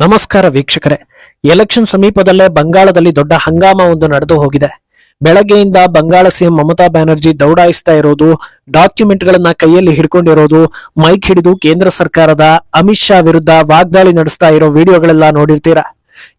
ನಮಸ್ಕಾರ ವೀಕ್ಷಕರೇ. ಎಲೆಕ್ಷನ್ ಸಮೀಪದಲ್ಲೇ ಬಂಗಾಳದಲ್ಲಿ ದೊಡ್ಡ ಹಂಗಾಮ ಒಂದು ನಡೆದು ಹೋಗಿದೆ. ಬೆಳಗ್ಗೆಯಿಂದ ಬಂಗಾಳ ಸಿಎಂ ಮಮತಾ ಬ್ಯಾನರ್ಜಿ ದೌಡಾಯಿಸ್ತಾ ಇರೋದು ಡಾಕ್ಯುಮೆಂಟ್ ಗಳನ್ನ ಕೈಯಲ್ಲಿ ಹಿಡ್ಕೊಂಡಿರೋದು, ಮೈಕ್ ಹಿಡಿದು ಕೇಂದ್ರ ಸರ್ಕಾರದ ಅಮಿತ್ ಶಾ ವಿರುದ್ಧ ವಾಗ್ದಾಳಿ ನಡೆಸ್ತಾ ಇರೋ ವಿಡಿಯೋಗಳೆಲ್ಲ ನೋಡಿರ್ತೀರಾ?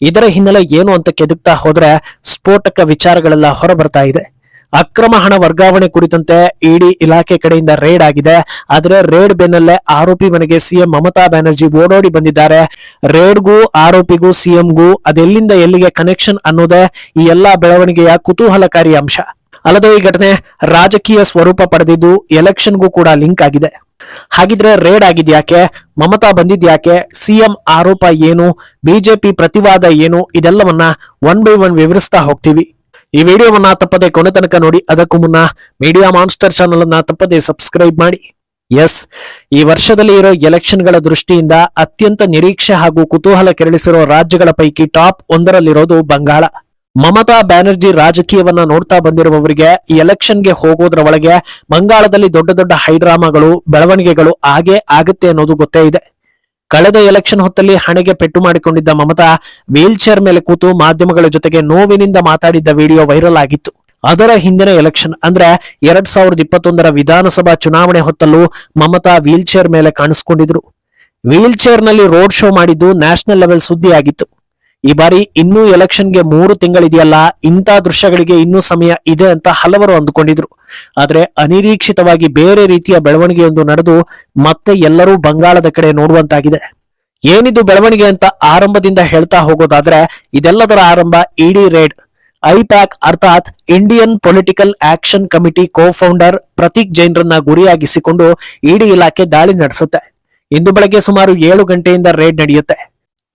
ಇದರ ಹಿನ್ನೆಲೆ ಏನು ಅಂತ ಕೆದುಕ್ತಾ ಹೋದ್ರೆ ಸ್ಫೋಟಕ ವಿಚಾರಗಳೆಲ್ಲ ಹೊರಬರ್ತಾ ಇದೆ. ಅಕ್ರಮ ಹಣ ವರ್ಗಾವಣೆ ಕುರಿತಂತೆ ಇಡಿ ಇಲಾಖೆ ಕಡೆಯಿಂದ ರೇಡ್ ಆಗಿದೆ. ಆದರೆ ರೇಡ್ ಬೆನ್ನಲ್ಲೇ ಆರೋಪಿ ಮನೆಗೆ ಸಿಎಂ ಮಮತಾ ಬ್ಯಾನರ್ಜಿ ಓಡೋಡಿ ಬಂದಿದ್ದಾರೆ. ರೇಡ್ಗೂ ಆರೋಪಿಗೂ, ಸಿಎಂಗೂ ಅದೆಲ್ಲಿಂದ ಎಲ್ಲಿಗೆ ಕನೆಕ್ಷನ್ ಅನ್ನೋದೇ ಈ ಎಲ್ಲಾ ಬೆಳವಣಿಗೆಯ ಕುತೂಹಲಕಾರಿ ಅಂಶ. ಅಲ್ಲದೆ ಈ ಘಟನೆ ರಾಜಕೀಯ ಸ್ವರೂಪ ಪಡೆದಿದ್ದು ಎಲೆಕ್ಷನ್ಗೂ ಕೂಡ ಲಿಂಕ್ ಆಗಿದೆ. ಹಾಗಿದ್ರೆ ರೇಡ್ ಆಗಿದ್ಯಾಕೆ? ಮಮತಾ ಬಂದಿದ್ಯಾಕೆ? ಸಿಎಂ ಆರೋಪ ಏನು? ಬಿಜೆಪಿ ಪ್ರತಿವಾದ ಏನು? ಇದೆಲ್ಲವನ್ನ ಒನ್ ಬೈ ಒನ್ ವಿವರಿಸ್ತಾ ಹೋಗ್ತೀವಿ. ಈ ವಿಡಿಯೋವನ್ನ ತಪ್ಪದೆ ಕೊನೆ ತನಕ ನೋಡಿ, ಅದಕ್ಕೂ ಮುನ್ನ ಮೀಡಿಯಾ ಮಾನ್ಸ್ಟರ್ ಚಾನಲ್ ಅನ್ನ ತಪ್ಪದೆ ಸಬ್ಸ್ಕ್ರೈಬ್ ಮಾಡಿ. ಎಸ್ ಈ ವರ್ಷದಲ್ಲಿ ಇರೋ ಎಲೆಕ್ಷನ್ಗಳ ದೃಷ್ಟಿಯಿಂದ ಅತ್ಯಂತ ನಿರೀಕ್ಷೆ ಹಾಗೂ ಕುತೂಹಲ ಕೆರಳಿಸಿರೋ ರಾಜ್ಯಗಳ ಪೈಕಿ ಟಾಪ್ ಒಂದರಲ್ಲಿರೋದು ಬಂಗಾಳ. ಮಮತಾ ಬ್ಯಾನರ್ಜಿ ರಾಜಕೀಯವನ್ನ ನೋಡ್ತಾ ಬಂದಿರುವವರಿಗೆ ಈ ಎಲೆಕ್ಷನ್ಗೆ ಹೋಗೋದ್ರ ಒಳಗೆ ಬಂಗಾಳದಲ್ಲಿ ದೊಡ್ಡ ದೊಡ್ಡ ಹೈಡ್ರಾಮಾಗಳು, ಬೆಳವಣಿಗೆಗಳು ಆಗೇ ಆಗುತ್ತೆ ಅನ್ನೋದು ಗೊತ್ತೇ ಇದೆ. ಕಳೆದ ಎಲೆಕ್ಷನ್ ಹೊತ್ತಲ್ಲಿ ಹಣೆಗೆ ಪೆಟ್ಟು ಮಾಡಿಕೊಂಡಿದ್ದ ಮಮತಾ ವೀಲ್ ಚೇರ್ ಮೇಲೆ ಕೂತು ಮಾಧ್ಯಮಗಳ ಜೊತೆಗೆ ನೋವಿನಿಂದ ಮಾತಾಡಿದ್ದ ವಿಡಿಯೋ ವೈರಲ್ ಆಗಿತ್ತು. ಅದರ ಹಿಂದಿನ ಎಲೆಕ್ಷನ್ ಅಂದ್ರೆ ಎರಡ್ ಸಾವಿರದ ಇಪ್ಪತ್ತೊಂದರ ವಿಧಾನಸಭಾ ಚುನಾವಣೆ ಹೊತ್ತಲ್ಲೂ ಮಮತಾ ವೀಲ್ ಚೇರ್ ಮೇಲೆ ಕಾಣಿಸ್ಕೊಂಡಿದ್ರು. ವೀಲ್ ಚೇರ್ನಲ್ಲಿ ರೋಡ್ ಶೋ ಮಾಡಿದ್ದು ನ್ಯಾಷನಲ್ ಲೆವೆಲ್ ಸುದ್ದಿ ಆಗಿತ್ತು ಈ ಬಾರಿ ಇನ್ನೂ ಎಲೆಕ್ಷನ್ಗೆ ಮೂರು ತಿಂಗಳಿದೆಯಲ್ಲ, ಇಂಥ ದೃಶ್ಯಗಳಿಗೆ ಇನ್ನೂ ಸಮಯ ಇದೆ ಅಂತ ಹಲವರು ಅಂದುಕೊಂಡಿದ್ರು. ಆದರೆ ಅನಿರೀಕ್ಷಿತವಾಗಿ ಬೇರೆ ರೀತಿಯ ಬೆಳವಣಿಗೆಯೊಂದು ನಡೆದು ಮತ್ತೆ ಎಲ್ಲರೂ ಬಂಗಾಳದ ಕಡೆ ನೋಡುವಂತಾಗಿದೆ. ಏನಿದು ಬೆಳವಣಿಗೆ ಅಂತ ಆರಂಭದಿಂದ ಹೇಳ್ತಾ ಹೋಗೋದಾದ್ರೆ, ಇದೆಲ್ಲದರ ಆರಂಭ ಇಡಿ ರೇಡ್. ಐಪ್ಯಾಕ್ ಅರ್ಥಾತ್ Indian political action committee co founder Prateek ಜೈನ್ರನ್ನ ಗುರಿಯಾಗಿಸಿಕೊಂಡು ಇಡಿ ಇಲಾಖೆ ದಾಳಿ ನಡೆಸುತ್ತೆ. ಇಂದು ಬೆಳಗ್ಗೆ ಸುಮಾರು ಏಳು ಗಂಟೆಯಿಂದ ರೇಡ್ ನಡೆಯುತ್ತೆ.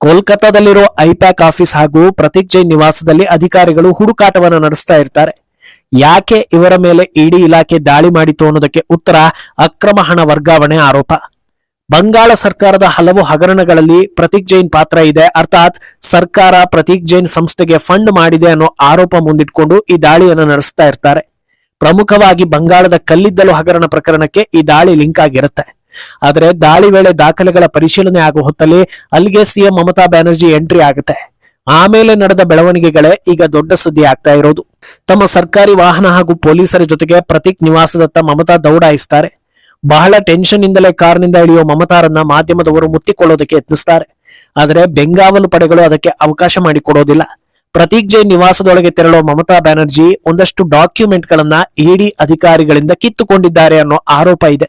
ಕೋಲ್ಕತ್ತಾದಲ್ಲಿರೋ ಐಪ್ಯಾಕ್ ಆಫೀಸ್ ಹಾಗೂ ಪ್ರತೀಕ್ ಜೈನ್ ನಿವಾಸದಲ್ಲಿ ಅಧಿಕಾರಿಗಳು ಹುಡುಕಾಟವನ್ನು ನಡೆಸ್ತಾ ಇರ್ತಾರೆ. ಯಾಕೆ ಇವರ ಮೇಲೆ ಇಡಿ ಇಲಾಖೆ ದಾಳಿ ಮಾಡಿತು ಅನ್ನೋದಕ್ಕೆ ಉತ್ತರ ಅಕ್ರಮ ಹಣ ವರ್ಗಾವಣೆ ಆರೋಪ. ಬಂಗಾಳ ಸರ್ಕಾರದ ಹಲವು ಹಗರಣಗಳಲ್ಲಿ ಪ್ರತೀಕ್ ಜೈನ್ ಪಾತ್ರ ಇದೆ. ಅರ್ಥಾತ್ ಸರ್ಕಾರ ಪ್ರತೀಕ್ ಜೈನ್ ಸಂಸ್ಥೆಗೆ ಫಂಡ್ ಮಾಡಿದೆ ಅನ್ನೋ ಆರೋಪ ಮುಂದಿಟ್ಕೊಂಡು ಈ ದಾಳಿಯನ್ನು ನಡೆಸ್ತಾ ಇರ್ತಾರೆ. ಪ್ರಮುಖವಾಗಿ ಬಂಗಾಳದ ಕಲ್ಲಿದ್ದಲು ಹಗರಣ ಪ್ರಕರಣಕ್ಕೆ ಈ ದಾಳಿ ಲಿಂಕ್ ಆಗಿರುತ್ತೆ. ಆದರೆ ದಾಳಿ ವೇಳೆ ದಾಖಲೆಗಳ ಪರಿಶೀಲನೆ ಆಗುವ ಹೊತ್ತಲ್ಲಿ ಅಲ್ಲಿಗೆ ಸಿಎಂ ಮಮತಾ ಬ್ಯಾನರ್ಜಿ ಎಂಟ್ರಿ ಆಗುತ್ತೆ. ಆಮೇಲೆ ನಡೆದ ಬೆಳವಣಿಗೆಗಳೇ ಈಗ ದೊಡ್ಡ ಸುದ್ದಿ ಆಗ್ತಾ ಇರೋದು. ತಮ್ಮ ಸರ್ಕಾರಿ ವಾಹನ ಹಾಗೂ ಪೊಲೀಸರ ಜೊತೆಗೆ ಪ್ರತೀಕ್ ನಿವಾಸದತ್ತ ಮಮತಾ ದೌಡಾಯಿಸ್ತಾರೆ. ಬಹಳ ಟೆನ್ಷನ್ ಇಂದಲೇ ಕಾರ್ನಿಂದ ಇಳಿಯೋ ಮಮತಾರನ್ನ ಮಾಧ್ಯಮದವರು ಮುತ್ತಿಕೊಳ್ಳೋದಕ್ಕೆ ಯತ್ನಿಸ್ತಾರೆ. ಆದರೆ ಬೆಂಗಾವಲು ಪಡೆಗಳು ಅದಕ್ಕೆ ಅವಕಾಶ ಮಾಡಿಕೊಡೋದಿಲ್ಲ. ಪ್ರತೀಕ್ ಜೈನ್ ನಿವಾಸದೊಳಗೆ ತೆರಳೋ ಮಮತಾ ಬ್ಯಾನರ್ಜಿ ಒಂದಷ್ಟು ಡಾಕ್ಯುಮೆಂಟ್ಗಳನ್ನ ಇಡಿ ಅಧಿಕಾರಿಗಳಿಂದ ಕಿತ್ತುಕೊಂಡಿದ್ದಾರೆ ಅನ್ನೋ ಆರೋಪ ಇದೆ.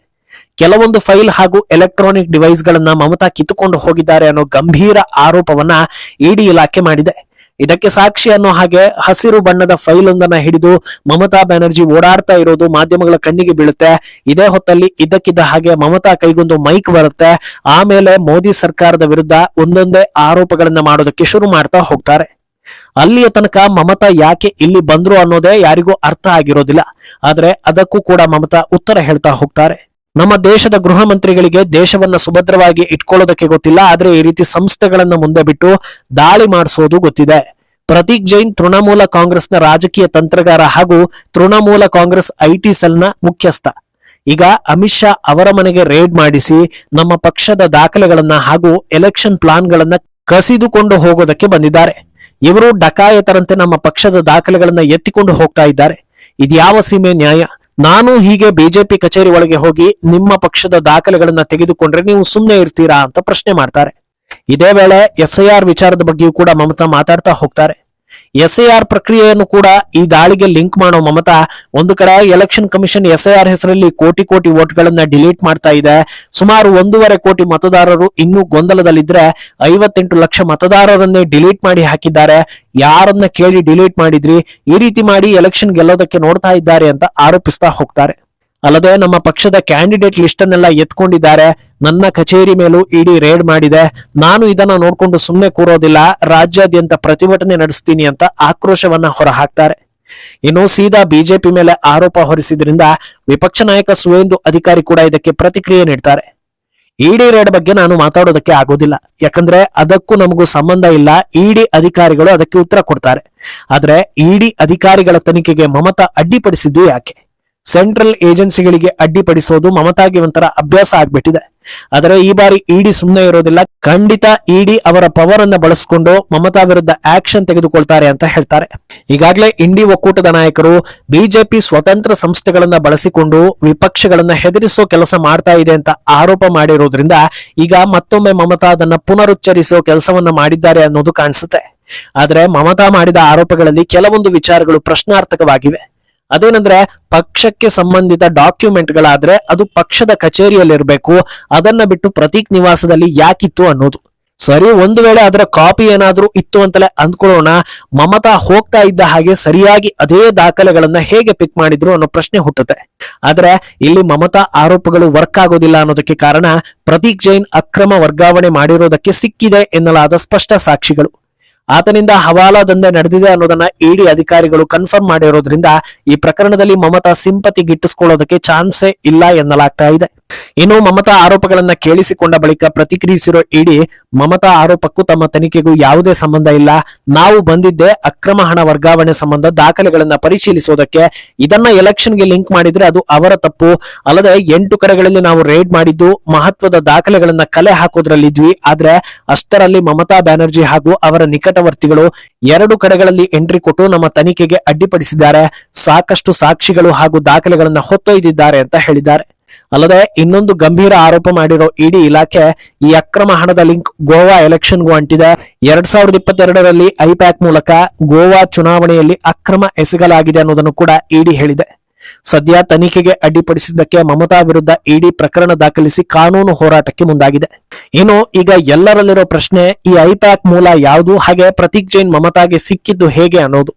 ಕೆಲವೊಂದು ಫೈಲ್ ಹಾಗೂ ಎಲೆಕ್ಟ್ರಾನಿಕ್ ಡಿವೈಸ್ ಗಳನ್ನ ಮಮತಾ ಕಿತ್ತುಕೊಂಡು ಹೋಗಿದ್ದಾರೆ ಅನ್ನೋ ಗಂಭೀರ ಆರೋಪವನ್ನ ಇಡಿ ಇಲಾಖೆ ಮಾಡಿದೆ. ಇದಕ್ಕೆ ಸಾಕ್ಷಿ ಅನ್ನೋ ಹಾಗೆ ಹಸಿರು ಬಣ್ಣದ ಫೈಲ್ ಒಂದನ್ನ ಹಿಡಿದು ಮಮತಾ ಬ್ಯಾನರ್ಜಿ ಓಡಾಡ್ತಾ ಇರೋದು ಮಾಧ್ಯಮಗಳ ಕಣ್ಣಿಗೆ ಬೀಳುತ್ತೆ. ಇದೇ ಹೊತ್ತಲ್ಲಿ ಇದ್ದಕ್ಕಿದ್ದ ಹಾಗೆ ಮಮತಾ ಕೈಗೊಂದು ಮೈಕ್ ಬರುತ್ತೆ. ಆಮೇಲೆ ಮೋದಿ ಸರ್ಕಾರದ ವಿರುದ್ಧ ಒಂದೊಂದೇ ಆರೋಪಗಳನ್ನ ಮಾಡೋದಕ್ಕೆ ಶುರು ಮಾಡ್ತಾ ಹೋಗ್ತಾರೆ. ಅಲ್ಲಿಯ ತನಕ ಮಮತಾ ಯಾಕೆ ಇಲ್ಲಿ ಬಂದ್ರು ಅನ್ನೋದೇ ಯಾರಿಗೂ ಅರ್ಥ ಆಗಿರೋದಿಲ್ಲ. ಆದ್ರೆ ಅದಕ್ಕೂ ಕೂಡ ಮಮತಾ ಉತ್ತರ ಹೇಳ್ತಾ ಹೋಗ್ತಾರೆ. ನಮ್ಮ ದೇಶದ ಗೃಹ ಮಂತ್ರಿಗಳಿಗೆ ದೇಶವನ್ನ ಸುಭದ್ರವಾಗಿ ಇಟ್ಕೊಳ್ಳೋದಕ್ಕೆ ಗೊತ್ತಿಲ್ಲ, ಆದ್ರೆ ಈ ರೀತಿ ಸಂಸ್ಥೆಗಳನ್ನ ಮುಂದೆ ಬಿಟ್ಟು ದಾಳಿ ಮಾಡಿಸೋದು ಗೊತ್ತಿದೆ. ಪ್ರತೀಕ್ ಜೈನ್ ತೃಣಮೂಲ ಕಾಂಗ್ರೆಸ್ನ ರಾಜಕೀಯ ತಂತ್ರಗಾರ ಹಾಗೂ ತೃಣಮೂಲ ಕಾಂಗ್ರೆಸ್ ಐಟಿ ಸೆಲ್ನ ಮುಖ್ಯಸ್ಥ. ಈಗ ಅಮಿತ್ ಶಾ ಅವರ ಮನೆಗೆ ರೇಡ್ ಮಾಡಿಸಿ ನಮ್ಮ ಪಕ್ಷದ ದಾಖಲೆಗಳನ್ನ ಹಾಗೂ ಎಲೆಕ್ಷನ್ ಪ್ಲಾನ್ಗಳನ್ನ ಕಸಿದುಕೊಂಡು ಹೋಗೋದಕ್ಕೆ ಬಂದಿದ್ದಾರೆ. ಇವರು ಡಕಾಯತರಂತೆ ನಮ್ಮ ಪಕ್ಷದ ದಾಖಲೆಗಳನ್ನ ಎತ್ತಿಕೊಂಡು ಹೋಗ್ತಾ ಇದ್ದಾರೆ. ಇದ್ಯಾವ ಸೀಮೆ ನ್ಯಾಯ? ನಾನು ಹೀಗೆ ಬಿಜೆಪಿ ಕಚೇರಿ ಒಳಗೆ ಹೋಗಿ ನಿಮ್ಮ ಪಕ್ಷದ ದಾಖಲೆಗಳನ್ನ ತೆಗೆದುಕೊಂಡ್ರೆ ನೀವು ಸುಮ್ಮನೆ ಇರ್ತೀರಾ ಅಂತ ಪ್ರಶ್ನೆ ಮಾಡ್ತಾರೆ. ಇದೇ ವೇಳೆ ಎಫ್ಐಆರ್ ವಿಚಾರದ ಬಗ್ಗೆಯೂ ಕೂಡ ಮಮತಾ ಮಾತಾಡ್ತಾ ಹೋಗ್ತಾರೆ. ಎಸ್ಐಆರ್ ಪ್ರಕ್ರಿಯೆಯನ್ನು ಕೂಡ ಈ ದಾಳಿಗೆ ಲಿಂಕ್ ಮಾಡೋ ಮಮತಾ ಒಂದು ಕಡೆ ಎಲೆಕ್ಷನ್ ಕಮಿಷನ್ ಎಸ್ಐಆರ್ ಹೆಸರಲ್ಲಿ ಕೋಟಿ ಕೋಟಿ ವೋಟ್ಗಳನ್ನ ಡಿಲೀಟ್ ಮಾಡ್ತಾ ಇದೆ. ಸುಮಾರು ಒಂದೂವರೆ ಕೋಟಿ ಮತದಾರರು ಇನ್ನೂ ಗೊಂದಲದಲ್ಲಿದ್ರೆ ಐವತ್ತೆಂಟು ಲಕ್ಷ ಮತದಾರರನ್ನೇ ಡಿಲೀಟ್ ಮಾಡಿ ಹಾಕಿದ್ದಾರೆ. ಯಾರನ್ನ ಕೇಳಿ ಡಿಲೀಟ್ ಮಾಡಿದ್ರಿ? ಈ ರೀತಿ ಮಾಡಿ ಎಲೆಕ್ಷನ್ ಗೆಲ್ಲೋದಕ್ಕೆ ನೋಡ್ತಾ ಇದ್ದಾರೆ ಅಂತ ಆರೋಪಿಸ್ತಾ ಹೋಗ್ತಾರೆ. ಅಲ್ಲದೆ ನಮ್ಮ ಪಕ್ಷದ ಕ್ಯಾಂಡಿಡೇಟ್ ಲಿಸ್ಟ್ ಅನ್ನೆಲ್ಲ ಎತ್ಕೊಂಡಿದ್ದಾರೆ. ನನ್ನ ಕಚೇರಿ ಮೇಲೂ ಇಡಿ ರೇಡ್ ಮಾಡಿದೆ. ನಾನು ಇದನ್ನ ನೋಡ್ಕೊಂಡು ಸುಮ್ಮನೆ ಕೂರೋದಿಲ್ಲ. ರಾಜ್ಯಾದ್ಯಂತ ಪ್ರತಿಭಟನೆ ನಡೆಸ್ತೀನಿ ಅಂತ ಆಕ್ರೋಶವನ್ನ ಹೊರಹಾಕ್ತಾರೆ. ಇನ್ನು ಸೀದಾ ಬಿಜೆಪಿ ಮೇಲೆ ಆರೋಪ ಹೊರಿಸಿದ್ರಿಂದ ವಿಪಕ್ಷ ನಾಯಕ ಸುವೇಂದು ಅಧಿಕಾರಿ ಕೂಡ ಇದಕ್ಕೆ ಪ್ರತಿಕ್ರಿಯೆ ನೀಡ್ತಾರೆ. ಇಡಿ ರೇಡ್ ಬಗ್ಗೆ ನಾನು ಮಾತಾಡೋದಕ್ಕೆ ಆಗೋದಿಲ್ಲ. ಯಾಕಂದ್ರೆ ಅದಕ್ಕೂ ನಮಗೂ ಸಂಬಂಧ ಇಲ್ಲ. ಇಡಿ ಅಧಿಕಾರಿಗಳು ಅದಕ್ಕೆ ಉತ್ತರ ಕೊಡ್ತಾರೆ. ಆದ್ರೆ ಇಡಿ ಅಧಿಕಾರಿಗಳ ತನಿಖೆಗೆ ಮಮತಾ ಅಡ್ಡಿಪಡಿಸಿದ್ದು ಯಾಕೆ? ಸೆಂಟ್ರಲ್ ಏಜೆನ್ಸಿಗಳಿಗೆ ಅಡ್ಡಿಪಡಿಸೋದು ಮಮತಾಗೆ ಒಂಥರ ಅಭ್ಯಾಸ ಆಗ್ಬಿಟ್ಟಿದೆ. ಆದರೆ ಈ ಬಾರಿ ಇಡಿ ಸುಮ್ಮನೆ ಇರೋದಿಲ್ಲ. ಖಂಡಿತ ಇಡಿ ಅವರ ಪವರ್ ಅನ್ನ ಬಳಸಿಕೊಂಡು ಮಮತಾ ವಿರುದ್ಧ ಆಕ್ಷನ್ ತೆಗೆದುಕೊಳ್ತಾರೆ ಅಂತ ಹೇಳ್ತಾರೆ. ಈಗಾಗಲೇ ಇಂಡಿ ಒಕ್ಕೂಟದ ನಾಯಕರು ಬಿಜೆಪಿ ಸ್ವತಂತ್ರ ಸಂಸ್ಥೆಗಳನ್ನ ಬಳಸಿಕೊಂಡು ವಿಪಕ್ಷಗಳನ್ನ ಹೆದರಿಸೋ ಕೆಲಸ ಮಾಡ್ತಾ ಇದೆ ಅಂತ ಆರೋಪ ಮಾಡಿರೋದ್ರಿಂದ ಈಗ ಮತ್ತೊಮ್ಮೆ ಮಮತಾ ಅದನ್ನ ಪುನರುಚ್ಚರಿಸೋ ಕೆಲಸವನ್ನ ಮಾಡಿದ್ದಾರೆ ಅನ್ನೋದು ಕಾಣಿಸುತ್ತೆ. ಆದರೆ ಮಮತಾ ಮಾಡಿದ ಆರೋಪಗಳಲ್ಲಿ ಕೆಲವೊಂದು ವಿಚಾರಗಳು ಪ್ರಶ್ನಾರ್ಥಕವಾಗಿವೆ. ಅದೇನಂದ್ರೆ ಪಕ್ಷಕ್ಕೆ ಸಂಬಂಧಿತ ಡಾಕ್ಯುಮೆಂಟ್ಗಳಾದ್ರೆ ಅದು ಪಕ್ಷದ ಕಚೇರಿಯಲ್ಲಿರಬೇಕು. ಅದನ್ನ ಬಿಟ್ಟು ಪ್ರತೀಕ್ ನಿವಾಸದಲ್ಲಿ ಯಾಕಿತ್ತು ಅನ್ನೋದು. ಸರಿ, ಒಂದು ವೇಳೆ ಅದರ ಕಾಪಿ ಏನಾದ್ರೂ ಇತ್ತು ಅಂತಲೇ ಅಂದ್ಕೊಳ್ಳೋಣ. ಮಮತಾ ಹೋಗ್ತಾ ಇದ್ದ ಹಾಗೆ ಸರಿಯಾಗಿ ಅದೇ ದಾಖಲೆಗಳನ್ನ ಹೇಗೆ ಪಿಕ್ ಮಾಡಿದ್ರು ಅನ್ನೋ ಪ್ರಶ್ನೆ ಹುಟ್ಟುತ್ತೆ. ಆದ್ರೆ ಇಲ್ಲಿ ಮಮತಾ ಆರೋಪಗಳು ವರ್ಕ್ ಆಗೋದಿಲ್ಲ ಅನ್ನೋದಕ್ಕೆ ಕಾರಣ ಪ್ರತೀಕ್ ಜೈನ್ ಅಕ್ರಮ ವರ್ಗಾವಣೆ ಮಾಡಿರೋದಕ್ಕೆ ಸಿಕ್ಕಿದೆ ಎನ್ನಲಾದ ಸ್ಪಷ್ಟ ಸಾಕ್ಷಿಗಳು. ಆತನಿಂದ ಹವಾಲಾ ದಂಧೆ ನಡೆದಿದೆ ಅನ್ನೋದನ್ನ ಇಡಿ ಅಧಿಕಾರಿಗಳು ಕನ್ಫರ್ಮ್ ಮಾಡಿರೋದ್ರಿಂದ ಈ ಪ್ರಕರಣದಲ್ಲಿ ಮಮತಾ ಸಿಂಪತಿ ಗಿಟ್ಟಿಸ್ಕೊಳ್ಳೋದಕ್ಕೆ ಚಾನ್ಸೇ ಇಲ್ಲ ಎನ್ನಲಾಗ್ತಾ ಇದೆ. ಇನ್ನು ಮಮತಾ ಆರೋಪಗಳನ್ನ ಕೇಳಿಸಿಕೊಂಡ ಬಳಿಕ ಪ್ರತಿಕ್ರಿಯಿಸಿರೋ ಇಡಿ, ಮಮತಾ ಆರೋಪಕ್ಕೂ ತಮ್ಮ ತನಿಖೆಗೂ ಯಾವುದೇ ಸಂಬಂಧ ಇಲ್ಲ. ನಾವು ಬಂದಿದ್ದೆ ಅಕ್ರಮ ಹಣ ವರ್ಗಾವಣೆ ಸಂಬಂಧ ದಾಖಲೆಗಳನ್ನ ಪರಿಶೀಲಿಸೋದಕ್ಕೆ. ಇದನ್ನ ಎಲೆಕ್ಷನ್ಗೆ ಲಿಂಕ್ ಮಾಡಿದ್ರೆ ಅದು ಅವರ ತಪ್ಪು. ಅಲ್ಲದೆ ಎಂಟು ಕಡೆಗಳಲ್ಲಿ ನಾವು ರೇಡ್ ಮಾಡಿದ್ದು, ಮಹತ್ವದ ದಾಖಲೆಗಳನ್ನ ಕಲೆ ಹಾಕೋದ್ರಲ್ಲಿದ್ವಿ. ಆದ್ರೆ ಅಷ್ಟರಲ್ಲಿ ಮಮತಾ ಬ್ಯಾನರ್ಜಿ ಹಾಗೂ ಅವರ ನಿಕಟವರ್ತಿಗಳು ಎರಡು ಕಡೆಗಳಲ್ಲಿ ಎಂಟ್ರಿ ಕೊಟ್ಟು ನಮ್ಮ ತನಿಖೆಗೆ ಅಡ್ಡಿಪಡಿಸಿದ್ದಾರೆ. ಸಾಕಷ್ಟು ಸಾಕ್ಷಿಗಳು ಹಾಗೂ ದಾಖಲೆಗಳನ್ನ ಹೊತ್ತೊಯ್ದಿದ್ದಾರೆ ಅಂತ ಹೇಳಿದ್ದಾರೆ. ಅಲ್ಲದೆ ಇನ್ನೊಂದು ಗಂಭೀರ ಆರೋಪ ಮಾಡಿರೋ ಇಡಿ ಇಲಾಖೆ ಈ ಅಕ್ರಮ ಹಣದ ಲಿಂಕ್ ಗೋವಾ ಎಲೆಕ್ಷನ್ಗೂ ಅಂಟಿದೆ. ಎರಡ್ ಸಾವಿರದ ಇಪ್ಪತ್ತೆರಡರಲ್ಲಿ ಐಪ್ಯಾಕ್ ಮೂಲಕ ಗೋವಾ ಚುನಾವಣೆಯಲ್ಲಿ ಅಕ್ರಮ ಎಸಗಲಾಗಿದೆ ಅನ್ನೋದನ್ನು ಕೂಡ ಇಡಿ ಹೇಳಿದೆ. ಸದ್ಯ ತನಿಖೆಗೆ ಅಡ್ಡಿಪಡಿಸಿದ್ದಕ್ಕೆ ಮಮತಾ ವಿರುದ್ಧ ಇಡಿ ಪ್ರಕರಣ ದಾಖಲಿಸಿ ಕಾನೂನು ಹೋರಾಟಕ್ಕೆ ಮುಂದಾಗಿದೆ. ಇನ್ನು ಈಗ ಎಲ್ಲರಲ್ಲಿರೋ ಪ್ರಶ್ನೆ, ಈ ಐಪ್ಯಾಕ್ ಮೂಲ ಯಾವುದು? ಹಾಗೆ ಪ್ರತೀಕ್ ಜೈನ್ ಮಮತಾಗೆ ಸಿಕ್ಕಿದ್ದು ಹೇಗೆ ಅನ್ನೋದು.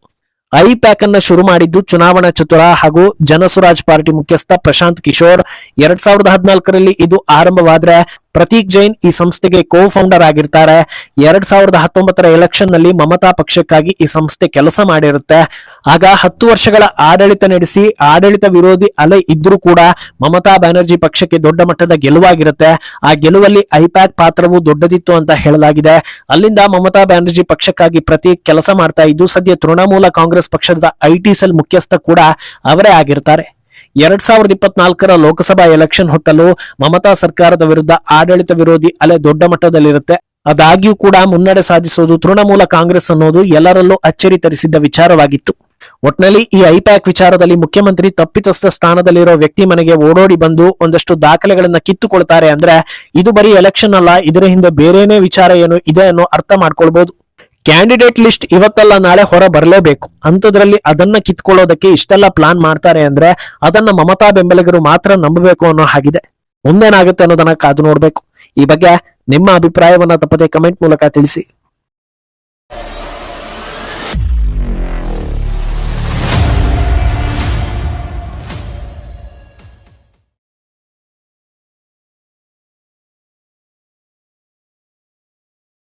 ಐಪ್ಯಾಕ್ ಅನ್ನ ಶುರು ಮಾಡಿದ್ದು ಚುನಾವಣಾ ಚತುರ ಹಾಗೂ ಜನಸುರಾಜ್ ಪಾರ್ಟಿ ಮುಖ್ಯಸ್ಥ ಪ್ರಶಾಂತ್ ಕಿಶೋರ್. ಎರಡ್ ಸಾವಿರದ ಹದಿನಾಲ್ಕರಲ್ಲಿ ಇದು ಆರಂಭವಾದ್ರೆ ಪ್ರತೀಕ್ ಜೈನ್ ಈ ಸಂಸ್ಥೆಗೆ ಕೋ ಫೌಂಡರ್ ಆಗಿರ್ತಾರೆ. ಎರಡ್ ಸಾವಿರದ ಹತ್ತೊಂಬತ್ತರ ಎಲೆಕ್ಷನ್ನಲ್ಲಿ ಮಮತಾ ಪಕ್ಷಕ್ಕಾಗಿ ಈ ಸಂಸ್ಥೆ ಕೆಲಸ ಮಾಡಿರುತ್ತೆ. ಆಗ ಹತ್ತು ವರ್ಷಗಳ ಆಡಳಿತ ನಡೆಸಿ ಆಡಳಿತ ವಿರೋಧಿ ಅಲೆ ಇದ್ರೂ ಕೂಡ ಮಮತಾ ಬ್ಯಾನರ್ಜಿ ಪಕ್ಷಕ್ಕೆ ದೊಡ್ಡ ಮಟ್ಟದ ಗೆಲುವಾಗಿರುತ್ತೆ. ಆ ಗೆಲುವಲ್ಲಿ ಐಪ್ಯಾಕ್ ಪಾತ್ರವು ದೊಡ್ಡದಿತ್ತು ಅಂತ ಹೇಳಲಾಗಿದೆ. ಅಲ್ಲಿಂದ ಮಮತಾ ಬ್ಯಾನರ್ಜಿ ಪಕ್ಷಕ್ಕಾಗಿ ಪ್ರತೀಕ್ ಕೆಲಸ ಮಾಡ್ತಾ ಇದ್ದು, ಸದ್ಯ ತೃಣಮೂಲ ಕಾಂಗ್ರೆಸ್ ಪಕ್ಷದ ಐಟಿ ಸೆಲ್ ಮುಖ್ಯಸ್ಥ ಕೂಡ ಅವರೇ ಆಗಿರ್ತಾರೆ. ಎರಡ್ ಸಾವಿರದ ಇಪ್ಪತ್ನಾಲ್ಕರ ಲೋಕಸಭಾ ಎಲೆಕ್ಷನ್ ಹೊತ್ತಲ್ಲೂ ಮಮತಾ ಸರ್ಕಾರದ ವಿರುದ್ಧ ಆಡಳಿತ ವಿರೋಧಿ ಅಲೆ ದೊಡ್ಡ ಮಟ್ಟದಲ್ಲಿರುತ್ತೆ. ಆದಾಗ್ಯೂ ಕೂಡ ಮುನ್ನಡೆ ಸಾಧಿಸೋದು ತೃಣಮೂಲ ಕಾಂಗ್ರೆಸ್ ಅನ್ನೋದು ಎಲ್ಲರಲ್ಲೂ ಅಚ್ಚರಿ ತರಿಸಿದ್ದ ವಿಚಾರವಾಗಿತ್ತು. ಒಟ್ನಲ್ಲಿ ಈ ಐಪ್ಯಾಕ್ ವಿಚಾರದಲ್ಲಿ ಮುಖ್ಯಮಂತ್ರಿ ತಪ್ಪಿತಸ್ಥ ಸ್ಥಾನದಲ್ಲಿರೋ ವ್ಯಕ್ತಿ ಮನೆಗೆ ಓಡೋಡಿ ಬಂದು ಒಂದಷ್ಟು ದಾಖಲೆಗಳನ್ನ ಕಿತ್ತುಕೊಳ್ತಾರೆ ಅಂದ್ರೆ ಇದು ಬರೀ ಎಲೆಕ್ಷನ್ ಅಲ್ಲ, ಇದರ ಹಿಂದೆ ಬೇರೆನೇ ವಿಚಾರ ಏನು ಇದೆ ಅನ್ನೋ ಅರ್ಥ ಮಾಡ್ಕೊಳ್ಬಹುದು ಕ್ಯಾಂಡಿಡೇಟ್ ಲಿಸ್ಟ್ ಇವತ್ತಲ್ಲ, ನಾಳೆ ಹೊರ ಬರಲೇಬೇಕು. ಅಂಥದ್ರಲ್ಲಿ ಅದನ್ನ ಕಿತ್ಕೊಳ್ಳೋದಕ್ಕೆ ಇಷ್ಟೆಲ್ಲ ಪ್ಲಾನ್ ಮಾಡ್ತಾರೆ ಅಂದ್ರೆ ಅದನ್ನ ಮಮತಾ ಬೆಂಬಲಿಗರು ಮಾತ್ರ ನಂಬಬೇಕು ಅನ್ನೋ ಹಾಗಿದೆ. ಮುಂದೇನಾಗುತ್ತೆ ಅನ್ನೋದನ್ನ ಕಾದು ನೋಡ್ಬೇಕು. ಈ ಬಗ್ಗೆ ನಿಮ್ಮ ಅಭಿಪ್ರಾಯವನ್ನ ತಪ್ಪದೆ ಕಮೆಂಟ್ ಮೂಲಕ ತಿಳಿಸಿ.